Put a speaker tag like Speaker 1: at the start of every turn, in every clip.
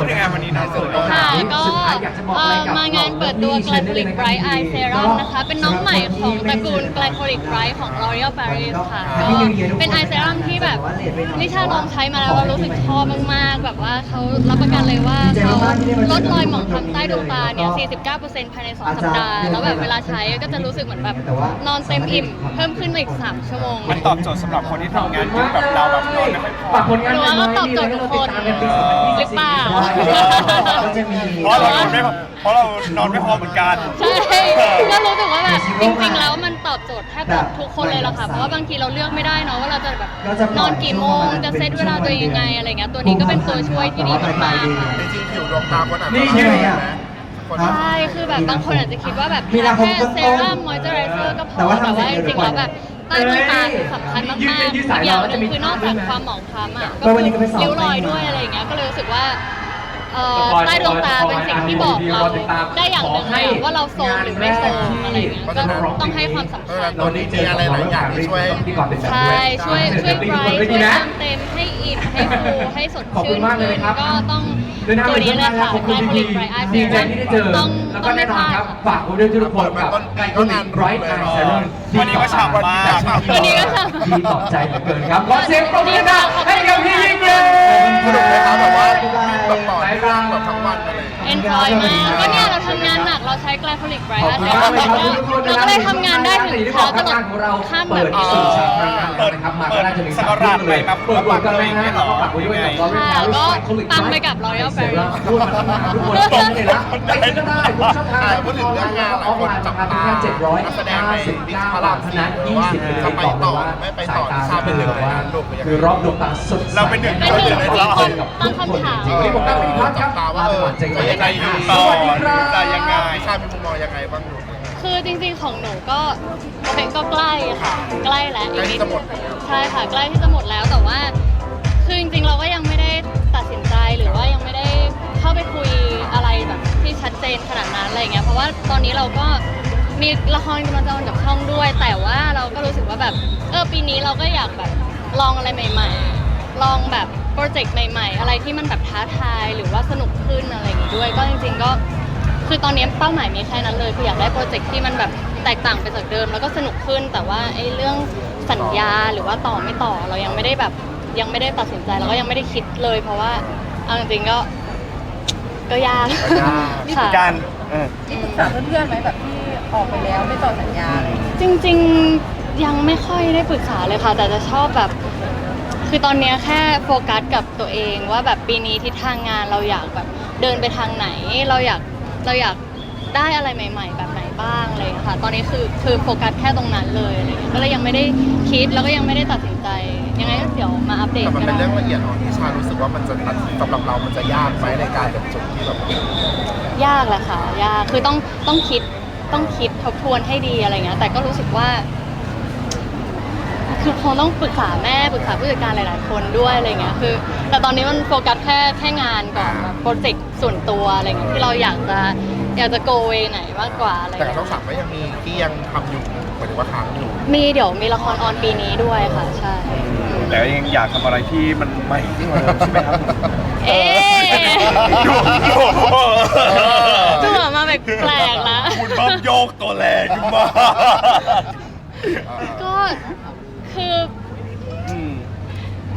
Speaker 1: พูดในงานวันนี้นะสุด
Speaker 2: อ่อมางานเปิดตัว Glycolic Bright Eye Serum นะคะ เป็นน้องใหม่ของตระกูล Glycolic Bright ของ L'Oreal Paris ค่ะ ก็เป็นไอเซรั่มที่แบบนิชาลองใช้มาแล้วเรารู้สึกชอบมากๆ แบบว่าเขารับประกันเลยว่าเขาลดรอยหมองคล้ำใต้ดวงตาเนี่ย 49%ภายใน 2 สัปดาห์ แล้วแบบเวลาใช้ก็จะรู้สึกเหมือนแบบนอนเต็มอิ่ม เพิ่มขึ้นมาอีก 3 ชั่วโมง
Speaker 1: มันตอบโจทย์สำหรับคนที่ทำงานเยอะแบบเราแบบนอนไม่ค่อยพอ
Speaker 3: ฝากผลงาน
Speaker 2: หนูว่าก็ตอบโจทย์ทุกคนหรือเปล่า
Speaker 3: ก็จะมี
Speaker 1: เพราะเรานอนไม่พอเพราะเรานอนไม่พอเหมือนกัน
Speaker 2: ใช่ก็รู้สึกว่าแบบจริงๆแล้วมันตอบโจทย์แทบจะทุกคนเลยล่ะค่ะ เพราะว่าบางทีเราเลือกไม่ได้เนาะว่าเราจะแบบนอนกี่โมงจะเซตเวลาตัวเองยังไงอะไรเงี้ยตัวนี้ก็เป็นตัวช่วยที่ดีมากๆค่ะ
Speaker 4: จริงๆผิวดวงตาคนอาจจะ
Speaker 3: นี่
Speaker 4: ไม่
Speaker 3: ใช่ไหม
Speaker 4: ได้
Speaker 3: อะ
Speaker 4: นะคน
Speaker 3: ครับ
Speaker 2: ใช่คือแบบบางคนอาจจะคิดว่าแบบ
Speaker 3: มีนาคม
Speaker 2: แค่เซรั่มมอยเจอไรเซอร์ก็พ
Speaker 3: แต่
Speaker 2: อ
Speaker 3: ว่า
Speaker 2: แต่
Speaker 3: ทำเสร็
Speaker 2: ว่า
Speaker 3: จ
Speaker 2: จริงๆแล้วแบบใต้ดวงตาคือสำคัญมากๆ
Speaker 3: ยืด
Speaker 2: อี
Speaker 3: ยืดสาย
Speaker 2: กอย่างห
Speaker 3: เรา
Speaker 2: นึง
Speaker 3: จะมี
Speaker 2: คือนอกจาก
Speaker 3: ภาพด้วยนะ
Speaker 2: ความหมองคล้ำอะ
Speaker 3: ก็วันนี้ก็ไปสอบ
Speaker 2: ริ้วรอย
Speaker 3: มา
Speaker 2: ด้วยอะไรเงี้ยก็เลยรู้สึกว่า เอ่อใต้ดวงตาเป็นสิ่งที่บอกเราได้อย่างหนึ่งเลยอะว่าเราโซมหรือไม่โซมอะไรเงี้ยก็ต้องให้ความสำ
Speaker 4: เอ
Speaker 2: คั
Speaker 4: อ
Speaker 2: ญ
Speaker 4: ตัวนี้มีอะไรหลายอย่างที่ช่วย
Speaker 2: ใช่ช่วยช่วยไบรท์ช่วยเติมเต็มให้อิ่มให้ฟูให้สด
Speaker 3: ขอบคุ
Speaker 2: ชื่
Speaker 3: ณ
Speaker 2: น
Speaker 3: มากเลย
Speaker 2: ขึ้น
Speaker 3: ครับ
Speaker 2: ก็ต้อง
Speaker 3: เดินหน้า
Speaker 2: ตัวนี้เลยค่ะ
Speaker 3: ขอบ
Speaker 2: ไก
Speaker 3: คุณ
Speaker 2: ลโพลิ
Speaker 3: ดี
Speaker 2: กไบรท์ไอเซ
Speaker 3: ดีใจ
Speaker 2: รั่ม
Speaker 3: ที่ได้เจอ
Speaker 2: ต้อง
Speaker 3: แล้ว
Speaker 2: ต้
Speaker 3: ก็
Speaker 2: อง
Speaker 3: แน่
Speaker 2: ไม่
Speaker 3: น
Speaker 2: พ
Speaker 3: อน
Speaker 2: ลาด
Speaker 3: ครับ
Speaker 2: ค่ะ
Speaker 3: ฝากคุณด้วยทุกคนกับ
Speaker 4: ต้นปี
Speaker 3: ไกล
Speaker 4: ก็
Speaker 3: โพลิ
Speaker 4: งาน
Speaker 3: กไบรท์ไอเซรั่ม
Speaker 1: วันนี้ก็ฉ่ำมาก
Speaker 2: วันนี้ก็ฉ่ำ
Speaker 3: ดีต่อใจเหลือเกินครับขอเสียงปรบมือดังให้กับพี่ยิ่งเย
Speaker 4: สนุกไหมครับแบบว่าแบบต่อเนื่องแบบทั้งวันอะไรอย่างเงี้ย
Speaker 2: เอนจอยมากก็เนี่ยเราทำงานหนักเราใช้ไกลโพลิกไบรท์
Speaker 3: ข
Speaker 2: ไอ
Speaker 3: อบ
Speaker 2: เซ
Speaker 3: คุณ
Speaker 2: รั่
Speaker 3: มาก
Speaker 2: ม
Speaker 3: เลย
Speaker 2: เรา
Speaker 3: ครับทุกคน
Speaker 2: ก็เลยทำงานได้ถึงเช้าตลอด
Speaker 3: ของเรา
Speaker 2: ข้ามแบ
Speaker 3: เปิ
Speaker 2: บ
Speaker 3: ดสู่สาธารณะแล้วนะครับมาก็น่าจะมี
Speaker 1: สักราชใหม่มา
Speaker 3: เปิดบทกันเลยนะเราก็ฝากไว้ด้วยกับ L'Oreal
Speaker 2: ค่ะ
Speaker 3: Paris
Speaker 2: ก็
Speaker 3: Iconic
Speaker 2: ปังไปกับ L'Oreal Paris
Speaker 3: พูดมาทั้งวันทุกคนตรงเลยนะไปซื้อก็ได้ทุกช่องทาง
Speaker 4: พูดถึงเรื่องงานหลายคนจับตา
Speaker 3: เจ็ดร้อย
Speaker 4: นักแสดงในวิกพระ
Speaker 3: บารา
Speaker 4: ม
Speaker 3: เท่า
Speaker 4: สี่
Speaker 3: นั้น
Speaker 4: หรือ
Speaker 3: ยี่
Speaker 4: ว่า
Speaker 3: สิบเลย
Speaker 4: จะไปต่อไม่ไปต่อที่ชาเป็นหนึ่งในนั้นลูกเป็นยังไง
Speaker 3: คือรอบดวงตาสดใส
Speaker 1: เราเป็นหนึ่ง
Speaker 2: เป็นหนึ่งในคนตั้งคำถาม
Speaker 3: จริงๆวันนี้ผมตั้งคำถามครับ
Speaker 4: ตาว่าเออ
Speaker 3: จะ
Speaker 4: จะยังไงดี
Speaker 1: ต่อ
Speaker 3: สวัสดีครับ
Speaker 1: จะยังไง
Speaker 4: ชามีมุมมองยังไงบ้างลูก
Speaker 2: คือจริงๆของหนูก็เป็นก็ใกล้ค่ะใกล้แล้ว
Speaker 4: ใกล้ที่จะหมดแล้ว
Speaker 2: ใช่ค่ะใกล้ที่จะหมดแล้วแต่ว่า คือจริงๆเราก็ยังไม่ได้ตัดสินใจหรือว่ายังไม่ได้เข้าไปคุยอะไรแบบที่ชัดเจนขนาดนั้นอะไรเงี้ยเพราะว่าตอนนี้เราก็ มีละครกำลังจะออนกับช่องด้วย แต่ว่าเราก็รู้สึกว่าแบบเออปีนี้เราก็อยากแบบลองอะไรใหม่ ๆ ลองแบบโปรเจกต์ใหม่ ๆ อะไรที่มันแบบท้าทายหรือว่าสนุกขึ้นอะไรอย่างงี้ด้วย ก็จริง ๆ ก็คือตอนนี้เป้าหมายมีแค่นั้นเลยคืออยากได้โปรเจกต์ที่มันแบบแตกต่างไปจากเดิม แล้วก็สนุกขึ้นแต่ว่าไอ้เรื่องสัญญาหรือว่าต่อไม่ต่อเรายังไม่ได้แบบยังไม่ได้ตัดสินใจแล้วก็ยังไม่ได้คิดเลย เพราะว่าเอาจริงๆก็ก็ยาก
Speaker 4: ก็ยาก
Speaker 2: ค่ะ
Speaker 1: การเออ
Speaker 5: มีปรึกษาเพื่อนๆไหมแบบที่ ออกไปแล้วไม่ต่อสัญญาอะไรอย่างเงี้ย
Speaker 2: จริงๆยังไม่ค่อยได้ปรึกษาเลยค่ะ แต่จะชอบแบบ คือตอนเนี้ยแค่โฟกัสกับตัวเองว่าแบบปีนี้ทิศทางงานเราอยากแบบเดินไปทางไหน เราอยากเราอยากได้อะไรใหม่ ๆ แบบไหนบ้างอะไรอย่างเลยค่ะ ตอนนี้คือคือโฟกัสแค่ตรงนั้นเลยอะไรอย่างเงี้ยก็เลยยังไม่ได้คิดแล้วก็ยังไม่ได้ตัดสินใจ ยังไงก็เดี๋ยวมาอัปเดต
Speaker 4: แต่มัน
Speaker 2: กั
Speaker 4: เป็น
Speaker 2: น
Speaker 4: เรื่องละเอียดอ่อนที่ชารู้สึกว่ามันจะตัดสำหรับเรามันจะยากไหมในการแบบจุดที่แบบ
Speaker 2: ยากแหละค่ะ ยากคือต้องต้องคิด ต้องคิดทบทวนให้ดีอะไรเงี้ยแต่ก็รู้สึกว่า คือคงต้องปรึกษาแม่ปรึกษาผู้จัดการหลาย ๆ คนด้วยอะไรเงี้ยคือ แต่ตอนนี้มันโฟกัสแค่แค่งานก่อนแบบโปรเจกต์ส่วนตัวอะไรเงี้ยที่เราอยากจะอยากจะโกเวไหนมากกว่าอะไร
Speaker 4: แต่กับ
Speaker 2: เงี้
Speaker 4: ช่อง
Speaker 2: ย
Speaker 4: สามก็ยังมีที่ยังทำอยู่หมายถึงว่าค้างอยู่
Speaker 2: มีเดี๋ยวมีละครออนปีนี้ด้วยค่ะ ใช่
Speaker 1: แต่ยังอยากทำอะไรที่มันใหม่ขึ้นมาใช่ไหมครับ
Speaker 2: เอ๊ะ
Speaker 1: ดูดู
Speaker 2: จั่วมาแบบแปลกๆละ
Speaker 1: คุณบ๊อบโยกตัวแรงขึ้นมา
Speaker 2: ก็คือ
Speaker 1: อืม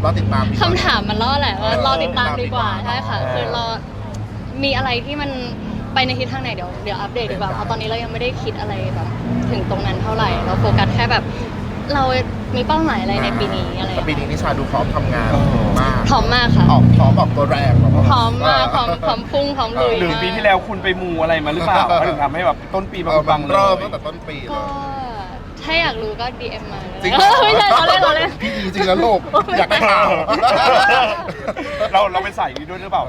Speaker 4: เราติดตาม
Speaker 2: คำถามมันล่อแหละว่ารอติดตามดีกว่า
Speaker 4: เออ
Speaker 2: ใช่ค่ะ
Speaker 1: เออ
Speaker 2: คือรอมีอะไรที่มันไปในทิศทางไหนเดี๋ยวเดี๋ยวอัปเดตดีกว่าเพราะตอนนี้เรายังไม่ได้คิดอะไรแบบ ถึงตรงนั้นเท่าไหร่ เราโฟกัสแค่แบบ เรามีเป้าหมายอะไรในปีนี้อะไร
Speaker 4: แต่ปีนี้นิชาดูพร้อมทำงานมาก
Speaker 2: พร้อมมากค่ะ
Speaker 4: ออกพร้อมออกตัวแรงแบบว่า
Speaker 2: พร้อมมากพร้อมพร้อมพุ่งพร้อมลุย
Speaker 1: หนึ่ง
Speaker 2: มาก
Speaker 1: ปีที่แล้วคุณไปมูอะไรมาหรือเปล่าเขาถึงทำให้แบบต้นปี
Speaker 4: เอ
Speaker 1: มา
Speaker 4: อ
Speaker 1: บั
Speaker 4: บั
Speaker 1: ง
Speaker 4: ง
Speaker 1: เล
Speaker 4: เริ่ม
Speaker 1: ย
Speaker 4: ตั้งแต่ต้นปีเล
Speaker 2: ก็
Speaker 4: ย
Speaker 2: ถ้าอยากรู้ก็ DM มาเลย
Speaker 4: จริงเหรอ
Speaker 2: ไม่ใช่เราเล่นเราเล่น
Speaker 4: พี่ดีจริงนะลูกอยากได้ข่าว
Speaker 1: เราเราไปใส่นี้ด้วยหรือเปล่า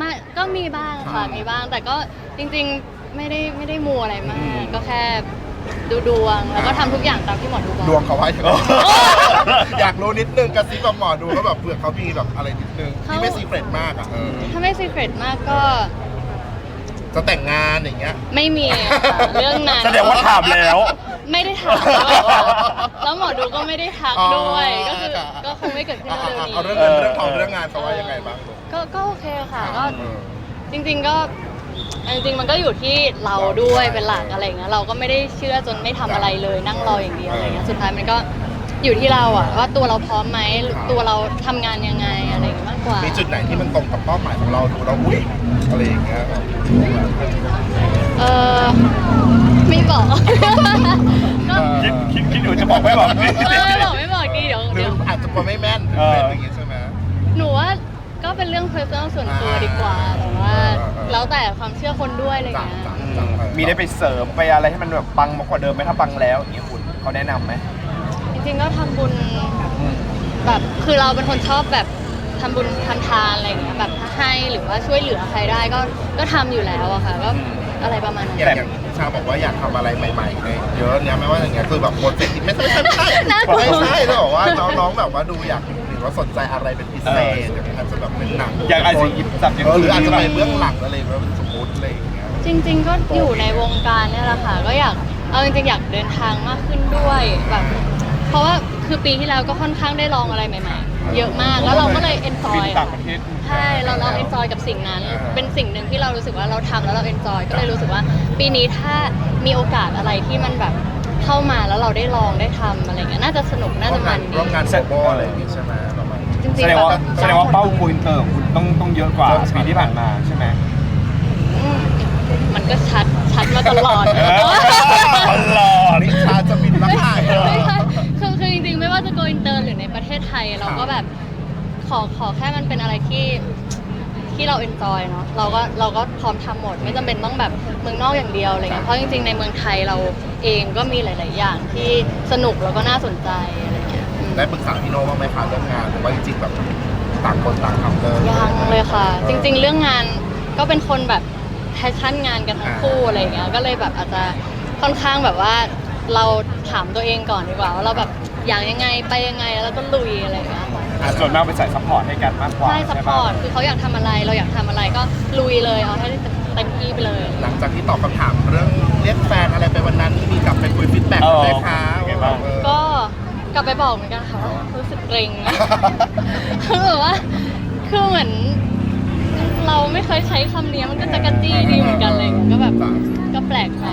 Speaker 2: มาก็มีบ้างค่ะมีบ้างแต่ก็จริงๆไม่ได้ไม่ได้มูอะไรมากก็แค่ ดูดวงแล้วก็ทำทุกอย่างตามที่หมอดูบอก
Speaker 4: ดวงเขาไว้ใช่ไหม
Speaker 1: โอ้
Speaker 4: อยากรู้นิดนึงกระซิบกับหมอดูก็แบบเผื่อเขามีแบบอะไรนิดนึงที่ไม่ซีเครตมากอะเออ
Speaker 2: ถ้าไม่ซีเครตมากก็
Speaker 4: จะแต่งงานอย่างเงี้ย
Speaker 2: ไม่มีค่ะเรื่องนั้น
Speaker 1: แสดงว่าถามแล้ว
Speaker 2: ไม่ได้ทักด้วยค่ะแล้วหมอดูก็ไม่ได้ทักด้วย
Speaker 4: อ๋อ
Speaker 2: ก็คือ
Speaker 4: ค่ะ
Speaker 2: ก็คงไม่เกิดขึ้นเร็วๆนี้
Speaker 4: เอาเรื่องเงินเรื่องทองเรื่องงานเขาว่ายังไงบ้างลูก
Speaker 2: ก็ก็โอเคค่ะก็
Speaker 4: เออ
Speaker 2: จริงๆก็ จริงๆมันก็อยู่ที่เราด้วยเป็นหลักอะไรอย่างเงี้ยเราก็ไม่ได้เชื่อจนไม่ทำอะไรเลยนั่งรออย่างเดียวอะไรเงี้ยสุดท้ายมันก็อยู่ที่เราอะว่าตัวเราพร้อมไหมตัวเราทำงานยังไงอะไรอย่างเงี้ยมากกว่า
Speaker 4: มีจุดไหนที่มันตรงกับเป้าหมายของเราดูเราอุ้ยอะไรอย่างเงี้ย
Speaker 2: เออไม่บอก ก็
Speaker 1: คิดคิดคิดอยู่จะบอกไม่บอกนี่
Speaker 2: เออไม่บอกไม่บอกดีเดี๋ยว
Speaker 4: หรื
Speaker 2: เดี๋
Speaker 4: อ
Speaker 2: ยว
Speaker 4: อาจจะกลัวไม่แม่นหรือ
Speaker 1: เออ
Speaker 4: เป็นอย่างงี้ใช่ไหม
Speaker 2: หนูว่าก็เป็นเรื่อง personal ส่วนตัวดีกว่าแต่ว่า
Speaker 4: เออเออ
Speaker 2: แล้วแต่ความเชื่อคนด้วยอะไร
Speaker 4: จ้ะ
Speaker 2: เงี้ย
Speaker 4: จ้ะ
Speaker 1: อืม
Speaker 4: จ้ะ
Speaker 1: มีได้ไปเสริมไปอะไรให้มันแบบปังมากกว่าเดิมไหมถ้าปังแล้วอย่างเงี้ยคุณเขาแนะนำไหม
Speaker 2: จริงๆก็ทำบุญแบบคือเราเป็นคนชอบแบบทำบุญทำทานอะไรอย่างเงี้ยแบบถ้าให้หรือว่าช่วยเหลือใครได้ก็ก็ทำอยู่แล้วอะค่ะก็อะไรประมาณนั้น
Speaker 4: อย่างอย่างชาบอกว่าอยากทำอะไรใหม่ๆในเยอะเนี่ยไม่ว่าอย่างเงี้ยคือแบบโปรเจกต์ที่ไม่ใช่ไม่ใช่
Speaker 2: น่ากลัว
Speaker 4: ไม่ใช่แล้วบอกว่าน้องๆแบบว่าดูอยากหรือ ว่าสนใจอะไรเป็นพิเศษอย่างเงี้ยอาจจะแบบเป็นหนัง
Speaker 1: อย่างอาจจะหยิบจับอย่าง
Speaker 4: เออหรืออาจ
Speaker 1: อื่
Speaker 4: จะ
Speaker 1: น
Speaker 4: ไปเบื้องหลังอะไรแบบสมมติอะไรอย่างเงี้ย
Speaker 2: จริง ๆ ก็อยู่ในวงการเนี่ยแหละค่ะก็อยากเอาจริงๆอยากเดินทางมากขึ้นด้วยแบบเพราะว่าคือปีที่แล้วก็ค่อนข้างได้ลองอะไรใหม่ๆ เยอะมากแล้วเราก็เลยเอนจอ
Speaker 1: บิน
Speaker 2: ย
Speaker 1: ต่างประเทศ
Speaker 2: ใช่เราเราเอนจอยกับสิ่งนั้น เป็นสิ่งหนึ่งที่เรารู้สึกว่าเราทำแล้วเราเอนจอยก็เลยรู้สึกว่า ปีนี้ถ้ามีโอกาสอะไรที่มันแบบเข้ามาแล้วเราได้ลองได้ทำอะไรเงี้ยน่าจะสนุกน่า
Speaker 4: ร่ว
Speaker 2: จะ
Speaker 4: ม
Speaker 2: มั
Speaker 4: งาน
Speaker 2: นดี
Speaker 4: ร่วมงานโซโบอะไรอย่างงี้ใช่ไหมป ระมาณนี้
Speaker 2: จริง
Speaker 1: แสด
Speaker 2: ๆ
Speaker 1: ง
Speaker 2: แบบ
Speaker 1: ว่าแสดงว่าเป้าโกอินเตอร์ของคุณต้องต้องเยอะกว่าปีที่ผ่านมาใช่ไหม
Speaker 2: อืมมันก็ชัดชัดมาตลอด
Speaker 1: เออ ตลอด
Speaker 4: นิชาจะบินรักถ่ายเหรอ
Speaker 2: ไม่ใช่คือคือจริงๆ ไม่ว่าจะโกอินเตอร์หรือในประเทศไทย เราก็แบบขอขอแค่มันเป็นอะไรที่ที่เราเอนจอยเนาะเราก็เราก็พร้อมทำหมด ไม่จำเป็นต้องแบบเมืองนอกอย่างเดียวอะไรเงี้ยเพราะจริงๆ ในเมืองไทยเราเองก็มีหลาย ๆ อย่างที่สนุกแล้วก็น่าสนใจอะไรเงี้ยอืม
Speaker 4: ได้ปรึกษาพี่โน่บ้างไหมคะเรื่องงานหรือว่าจริงๆแบบต่างคนต่างทำเลย
Speaker 2: ยังเลยค่ะ จริง ๆ เรื่องงานก็เป็นคนแบบแพชชั่นงานกันทั้งคู่อะไรเงี้ยก็เลยแบบอาจจะค่อนข้างแบบว่าเราถามตัวเองก่อนดีกว่าว่าเราแบบอยากยังไงไปยังไงแล้วก็ลุยอะไรอย่างเงี้ยค่ะ
Speaker 1: อะส่วนมากเป็นสายซัพพอร์ตให้กันมากกว่า
Speaker 2: ใช่ส
Speaker 1: ใช่
Speaker 2: ป
Speaker 1: ปะ
Speaker 2: อร์ตคือเขาอยากทำอะไรเราอยากทำอะไรก็ลุยเลยเอาให้เต็มที่ไปเลย
Speaker 4: หลังจากที่ตอบคำถามเรื่องเรียกแฟนอะไรไปวันนั้นมีกลับไปคุยฟีดแบ็กไหมคะ
Speaker 1: เป็นไงบ้าง
Speaker 4: เออ
Speaker 2: ก็ กลับไปบอกเหมือนกันค่ะว่ารู้สึกเกรงมากคือแบบว่าคือเหมือน เราไม่เคยใช้คำนี้มันก็จะกระจี้ดีเหมือนกันเลยก็แบบก็แปลกใจ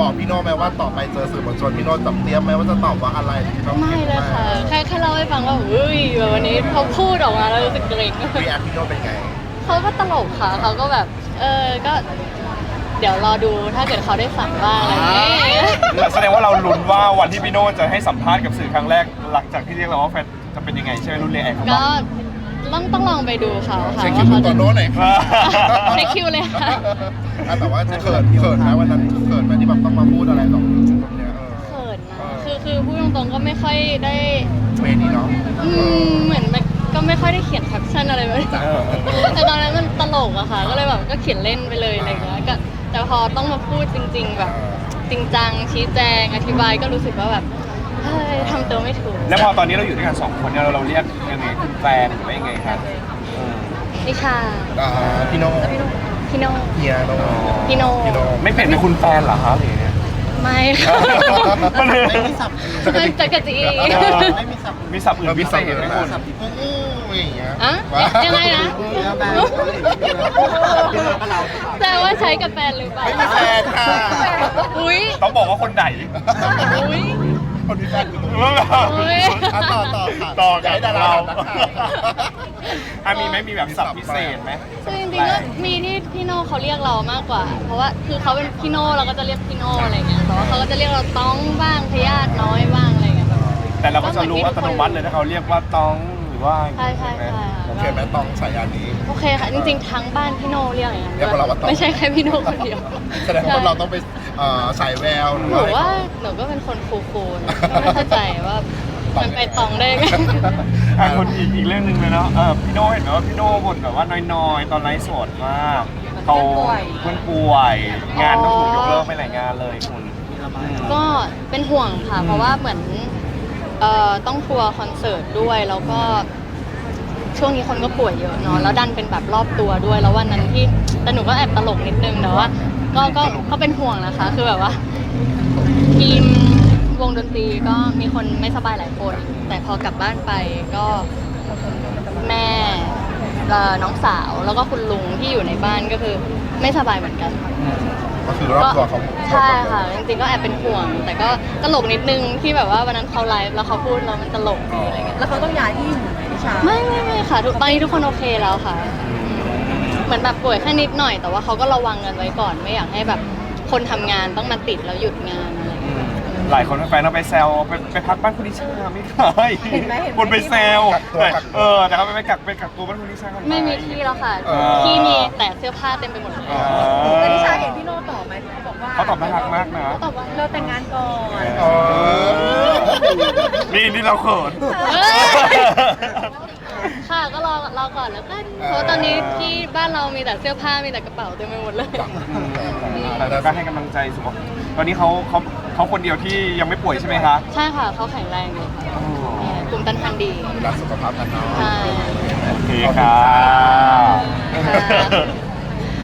Speaker 4: บอกพี่โน่ไหมว่าต่อไปเจอสื่อมวลชนพี่โน่จะเตรียมไหมว่าจะตอบว่าอะไรพี่โน่
Speaker 2: ไม่เลยค่ะแค่แค่เล่าให้ฟังว่าเฮ้ยแบบวันนี้เขาพูดออกมาแล้วรู้สึกเกรง
Speaker 4: รีแอคพี่โน่เป็นไง
Speaker 2: เขาก็ตลกค่ะเขาก็แบบ เออก็ เดี๋ยวรอดูถ้าเกิดเขาได้สั่งบ้างอะไรอย่างเงี้ย
Speaker 1: แสดงว่าเราลุ้นว่าวันที่พี่โน่จะให้สัมภาษณ์กับสื่อครั้งแรก หลังจากที่เรียกเราว่าแฟนจะเป็นยังไงใช่ไหมรุ่นเรียกไอ้เขา
Speaker 2: ก็
Speaker 1: บ้าง
Speaker 2: ต้องต้องลองไปดูเขาค่ะ
Speaker 4: เช็คคิ
Speaker 2: ว่าวเขา
Speaker 4: คุณโต
Speaker 2: จะ
Speaker 4: โน่หน่อยค่ะ
Speaker 2: เช็คคิวเลยค่ะ
Speaker 4: อะแต่ว่าเขินเขินไหมวันนั้นเขินไหมที่แบบต้องมาพูดอะไรหรอกตรงเนี้ยเอ
Speaker 2: เขิ
Speaker 4: อน
Speaker 2: นะคือคือพูดตรงๆก็ไม่ค่อยได้
Speaker 4: เวนี้เนาะ
Speaker 2: อืมเหมือนแบบก็ไม่ค่อยได้เขียนแคปชั่นอะไรแบบนี้
Speaker 1: เออ
Speaker 2: แต่ตอนนั้นมันตลกอะค่ะ ก็เลยแบบก็เขียนเล่นไปเลยอะไรอย่างเงี้ยก็ แต่พอต้องมาพูดจริง ๆ แบบ จริงจังชี้แจงอธิบายก็รู้สึกว่าแบบเฮ้ยทำตัวไม่ถูก
Speaker 1: แล้วพอตอนนี้เราอยู่ด้วยกันสองคนเนี่ยเราเราเรียกยังไงคุณแฟนหรือว่ายังไงครับเออ
Speaker 2: นิชา
Speaker 4: อ่าพี่โน่
Speaker 2: พี่โน
Speaker 4: เฮียโน่
Speaker 2: พี่โน่
Speaker 4: พี่โน่
Speaker 1: ไม่เปลี่ยนเป็นคุณแฟนเหรอครับหรือ ไง
Speaker 2: ไม่ค่ะ
Speaker 1: มัน
Speaker 4: ไม่มีสับ
Speaker 2: มันจะกรจี
Speaker 4: ไม่มีสับ
Speaker 1: มีสับอื่นพิเศษไหมคุณ
Speaker 4: สับที่อู้อย่างเงี้ย
Speaker 2: อะยังไงนะแต่ว่าใช้กับแฟนหรือเปล่า
Speaker 4: ไม่มีแฟนค่ะ
Speaker 2: อุ้ย
Speaker 1: ต้องบอกว่าคนไหน
Speaker 2: อุ้ย
Speaker 4: คนมีแฟนคือ
Speaker 2: อุ๊ย
Speaker 4: ต่อต่อค่ะ
Speaker 1: ต่อกับเราะมีไหมมีแบบสับพิเศษไหม
Speaker 2: คือจริงๆก็มีที่พี่โน่เขาเรียกเรามากกว่า เพราะว่าคือเขาเป็นพี่โน่เราก็จะเรียกพี่โน่อะไรเงี้ยแต่ว่าเขาก็จะเรียกเราต้องบ้างพยาธิน้อยบ้างอะไรเงี้ยแบบ
Speaker 1: แต่เราก็จะรู้อัตโนมัติเลยถ้าเขาเรียกว่าต้องหรือว่า
Speaker 2: ใช่ใช่ใช่
Speaker 4: โอเคไหมตองฉายานี้
Speaker 2: โอเคค่ะ จริงๆทั้งบ้านพี่โน่เรียกอย่างนั้น
Speaker 4: เรียกว่าเราว่าต้อง
Speaker 2: ไม่ใช่แค่พี่โน่คนเดียว
Speaker 4: แสดงว่าเราต้องไปเอ่อฉายแววหรือ
Speaker 2: หนู
Speaker 4: อะไร
Speaker 2: ว่าหนูก็เป็นคนคูลๆนะก็ไม่เข้าใจว่า มันไปตองได้ไง
Speaker 1: อะคนอีกอีกเรื่องหนึ่งเลยเนาะเออพี่โน่เห็นไหมว่าพี่โน่บ่นแบบว่าน้อยๆ ตอนไลฟ์สดมากเขาเพื่อนป่วย งานต้องถูกยกเลิกไปหลายงานเลยคุณอืม
Speaker 2: ก็เป็นห่วงค่ะ เพราะว่าเหมือนเอ่อต้องทัวร์คอนเสิร์ตด้วยแล้วก็ ช่วงนี้คนก็ป่วยเยอะเนาะแล้วดันเป็นแบบรอบตัวด้วย แล้ววันนั้นที่แต่หนูก็แอบตลกนิดนึงแต่ว่าก็ก็ก็เป็นห่วงนะคะ คือแบบว่าทีม วงดนตรีก็มีคนไม่สบายหลายคน แต่พอกลับบ้านไปก็แม่เอ่อน้องสาวแล้วก็คุณลุงที่อยู่ในบ้านก็คือไม่สบายเหมือนกัน
Speaker 4: ก็คือรอบตัวเขา
Speaker 2: ใช่ค่ะ จริงๆก็แอบเป็นห่วง แต่ก็ตลกนิดนึงที่แบบว่าวันนั้นเขาไลฟ์แล้วเขาพูดแล้วมันตลกดีอะไรเงี้ย
Speaker 5: แล้วเขาต้องย้ายที่อยู่ไหมนิชา
Speaker 2: ไม่ไม่ไม่ค่ะทุกตอนนี้ทุกคนโอเคแล้วค่ะอืมเหมือนแบบป่วยแค่นิดหน่อย แต่ว่าเขาก็ระวังกันไว้ก่อนไม่อยากให้แบบคนทำงานต้องมาติดแล้วหยุดงานอะไรเงี้ย
Speaker 1: หลายคนแฟนๆเอาไปแซวไปไปพักบ้านคุณนิชาไม่ได้
Speaker 5: เห็นไหมเห็นไหม
Speaker 1: คนไปแซวแต่เออแต่เขาไปกักไปกักตัวบ้านคุณนิชากัน
Speaker 2: ไม่มีที่แล้วค่ะ
Speaker 1: เออ
Speaker 2: ที่มีแต่เสื้อผ้าเต็มไปหมดเลย
Speaker 1: เอ
Speaker 5: แต่
Speaker 1: อ
Speaker 5: นิชาเห็นพี่โน่ตอบไหมเขาบอกว่า
Speaker 1: เขาตอบน่ารักมากนะ
Speaker 2: เขาตอบว่า
Speaker 5: เราแต่งงานก่อน
Speaker 4: เออ
Speaker 1: นี่นี่เราเขิน
Speaker 2: เอ้ยค่ะก็รอรอก่อนแล้วกันเพราะตอนนี้ที่บ้านเรามีแต่เสื้อผ้ามีแต่กระเป๋าเต็มไปหมดเลย
Speaker 1: แต่ก็ให้กำลังใจสุขภาพตอนนี้เขาเขา เขาคนเดียวที่ยังไม่ป่วยใช่ไหมคะ
Speaker 2: ใช่ค่ะเขาแข็งแรงดีค่ะเออกลุ่มต้านทานดี
Speaker 4: รักสุขภาพกันเนาะ
Speaker 2: ใช่
Speaker 1: โอเคค่ะ
Speaker 2: ค่ะ